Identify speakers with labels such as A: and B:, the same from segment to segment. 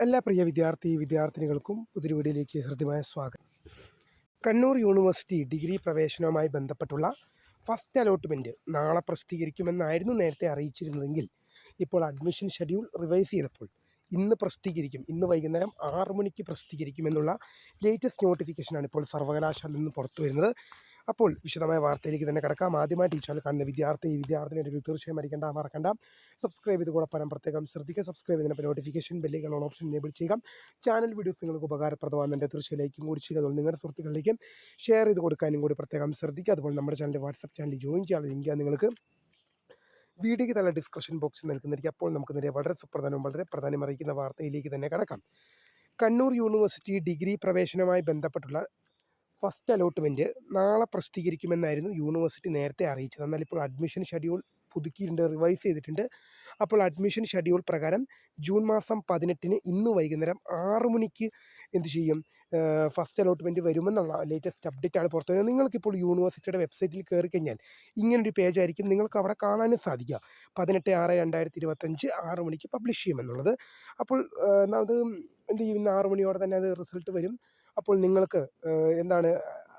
A: എല്ലാ പ്രിയ വിദ്യാർത്ഥി വിദ്യാർത്ഥിനികൾക്കും പുതിയ വീഡിയോയിലേക്ക് ഹൃദ്യമായ സ്വാഗതം. കണ്ണൂർ യൂണിവേഴ്സിറ്റി ഡിഗ്രി പ്രവേശനവുമായി ബന്ധപ്പെട്ടുള്ള ഫസ്റ്റ് അലോട്ട്മെന്റ് നാളെ പ്രസിദ്ധീകരിക്കുമെന്നായിരുന്നു നേരത്തെ അറിയിച്ചിരുന്നതെങ്കിൽ ഇപ്പോൾ അഡ്മിഷൻ ഷെഡ്യൂൾ റിവൈസ് ചെയ്തപ്പോൾ ഇന്ന് പ്രസിദ്ധീകരിക്കും. ഇന്ന് വൈകുന്നേരം ആറ് മണിക്ക് പ്രസിദ്ധീകരിക്കുമെന്നുള്ള ലേറ്റസ്റ്റ് നോട്ടിഫിക്കേഷനാണ് ഇപ്പോൾ സർവകലാശാലയിൽ നിന്ന് പുറത്തു വരുന്നത് അപ്പോൾ വിശദമായ വാർത്തയിലേക്ക് തന്നെ കിടക്കാം. ആദ്യമായിട്ട് ഈ ചാനൽ കാണുന്ന വിദ്യാർത്ഥി ഈ വിദ്യാർത്ഥിനിടയിൽ തീർച്ചയായും മരിക്കേണ്ട മറക്കണ്ട. സബ്സ്ക്രൈബ് ചെയ്ത് കൂടെ പരം പ്രത്യേകം ശ്രദ്ധിക്കുക. സബ്സ്ക്രൈബ് ചെയ്തതിനപ്പോൾ നോട്ടിഫിക്കേഷൻ ബെല്ലുകൾ ഓൺ ഓപ്ഷൻ എനേബിൾ ചെയ്യുക. ചാനൽ വീഡിയോസ് നിങ്ങൾക്ക് ഉപകാരപ്രദമാകുന്നുണ്ട് തീർച്ചയായും ലൈക്കും കൂടി ചെയ്യുക. അതുപോലെ നിങ്ങളുടെ സുഹൃത്തുക്കളിലേക്ക് ഷെയർ ചെയ്ത് കൊടുക്കാനും കൂടി പ്രത്യേകം ശ്രദ്ധിക്കുക. അതുപോലെ നമ്മുടെ ചാനലിന്റെ വാട്സപ്പ് ചാനൽ ജോയിൻ ചെയ്യാനുള്ള ലിങ്ക് നിങ്ങൾക്ക് വീഡിയോയ്ക്ക് തന്നെ ഡിസ്ക്രിപ്ഷൻ ബോക്സിൽ നൽകുന്നതായിരിക്കും അപ്പോൾ നമുക്ക് നേരെ വളരെ സുപ്രധാനവും വളരെ പ്രധാനം വാർത്തയിലേക്ക് തന്നെ കിടക്കാം. കണ്ണൂർ യൂണിവേഴ്സിറ്റി ഡിഗ്രി പ്രവേശനവുമായി ബന്ധപ്പെട്ടുള്ള ഫസ്റ്റ് അലോട്ട്മെന്റ് നാളെ പ്രസിദ്ധീകരിക്കുമെന്നായിരുന്നു യൂണിവേഴ്സിറ്റി നേരത്തെ അറിയിച്ചത്. എന്നാൽ ഇപ്പോൾ അഡ്മിഷൻ ഷെഡ്യൂൾ പുതുക്കിയിട്ടുണ്ട് റിവൈസ് ചെയ്തിട്ടുണ്ട്. അപ്പോൾ അഡ്മിഷൻ ഷെഡ്യൂൾ പ്രകാരം ജൂൺ മാസം പതിനെട്ടിന് ഇന്ന് വൈകുന്നേരം ആറ് മണിക്ക് എന്ത് ചെയ്യും? ഫസ്റ്റ് അലോട്ട്മെന്റ് വരുമെന്നുള്ള ലേറ്റസ്റ്റ് അപ്ഡേറ്റ് ആണ് പുറത്തു വരുന്നത്. നിങ്ങൾക്കിപ്പോൾ യൂണിവേഴ്സിറ്റിയുടെ വെബ്സൈറ്റിൽ കയറി കഴിഞ്ഞാൽ ഇങ്ങനൊരു പേജ് ആയിരിക്കും നിങ്ങൾക്ക് അവിടെ കാണാനും സാധിക്കുക. പതിനെട്ട് ആറ് രണ്ടായിരത്തി ഇരുപത്തഞ്ച് ആറ് മണിക്ക് പബ്ലിഷ് ചെയ്യുമെന്നുള്ളത്. അപ്പോൾ അത് എന്ത് ചെയ്യും ഇന്ന് ആറ് മണിയോടെ തന്നെ അത് റിസൾട്ട് വരും. അപ്പോൾ നിങ്ങൾക്ക് എന്താണ്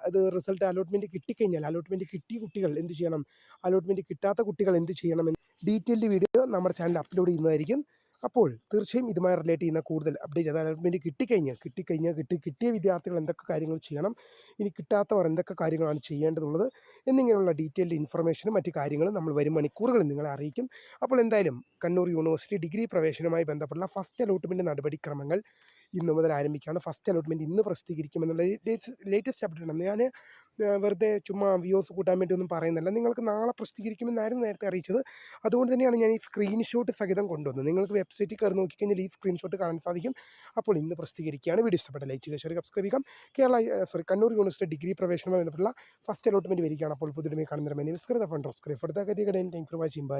A: അത് റിസൾട്ട് അലോട്ട്മെന്റ് കിട്ടിക്കഴിഞ്ഞാൽ അലോട്ട്മെന്റ് കിട്ടിയ കുട്ടികൾ എന്ത് ചെയ്യണം? അലോട്ട്മെന്റ് കിട്ടാത്ത കുട്ടികൾ എന്ത് ചെയ്യണമെന്ന് ഡീറ്റെയിൽഡ് വീഡിയോ നമ്മുടെ ചാനൽ അപ്ലോഡ് ചെയ്യുന്നതായിരിക്കും. അപ്പോൾ തീർച്ചയായും ഇതുമായി റിലേറ്റ് ചെയ്യുന്ന കൂടുതൽ അപ്ഡേറ്റ് അതായത് അലോട്ട്മെന്റ് കിട്ടിക്കഴിഞ്ഞാൽ കിട്ടിക്കഴിഞ്ഞാൽ കിട്ടി കിട്ടിയ വിദ്യാർത്ഥികൾ എന്തൊക്കെ കാര്യങ്ങൾ ചെയ്യണം ഇനി കിട്ടാത്തവർ എന്തൊക്കെ കാര്യങ്ങളാണ് ചെയ്യേണ്ടതുള്ളത് എന്നിങ്ങനെയുള്ള ഡീറ്റെയിൽഡ് ഇൻഫർമേഷനും മറ്റു കാര്യങ്ങളും നമ്മൾ വരും മണിക്കൂറുകളിൽ നിങ്ങളെ അറിയിക്കും. അപ്പോൾ എന്തായാലും കണ്ണൂർ യൂണിവേഴ്സിറ്റി ഡിഗ്രി പ്രവേശനവുമായി ബന്ധപ്പെട്ടുള്ള ഫസ്റ്റ് അലോട്ട്മെന്റ് നടപടിക്രമങ്ങൾ ഇന്ന് മുതൽ ആരംഭിക്കുകയാണ്. ഫസ്റ്റ് അലോട്ട്മെന്റ് ഇന്ന് പ്രസിദ്ധീകരിക്കുമെന്നുള്ള ലേറ്റസ്റ്റ് അപ്ഡേറ്റ് ഞാൻ വെറുതെ ചുമ്മാ വ്യൂസ് കൂട്ടാൻ വേണ്ടി ഒന്നും പറയുന്നില്ല നിങ്ങൾക്ക് നാളെ പ്രസിദ്ധീകരിക്കുമെന്നായിരുന്നു നേരത്തെ അറിയിച്ചത്. അതുകൊണ്ട് തന്നെയാണ് ഞാൻ ഈ സ്ക്രീൻഷോട്ട് സഹിതം കൊണ്ടുവന്നത്. നിങ്ങൾക്ക് വെബ്സൈറ്റിൽ കയറി നോക്കിക്കഴിഞ്ഞാൽ ഈ സ്ക്രീൻഷോട്ട് കാണാൻ സാധിക്കും. അപ്പോൾ ഇന്ന് പ്രസിദ്ധീകരിക്കുകയാണ്. വീഡിയോ ഇഷ്ടപ്പെട്ട ചെയ്യുക ഷെയർ സബ്സ്ക്രൈബ് ചെയ്യാം Kerala sorry Kannur university degree പ്രവേശനവുമായി ബന്ധപ്പെട്ടുള്ള ഫസ്റ്റ് അലോട്ട്മെന്റ് വരികയാണ്. അപ്പോൾ പുതിയ കാണുന്ന മെനി വിസ്കൃത fund subscribe for the career thank for watching bye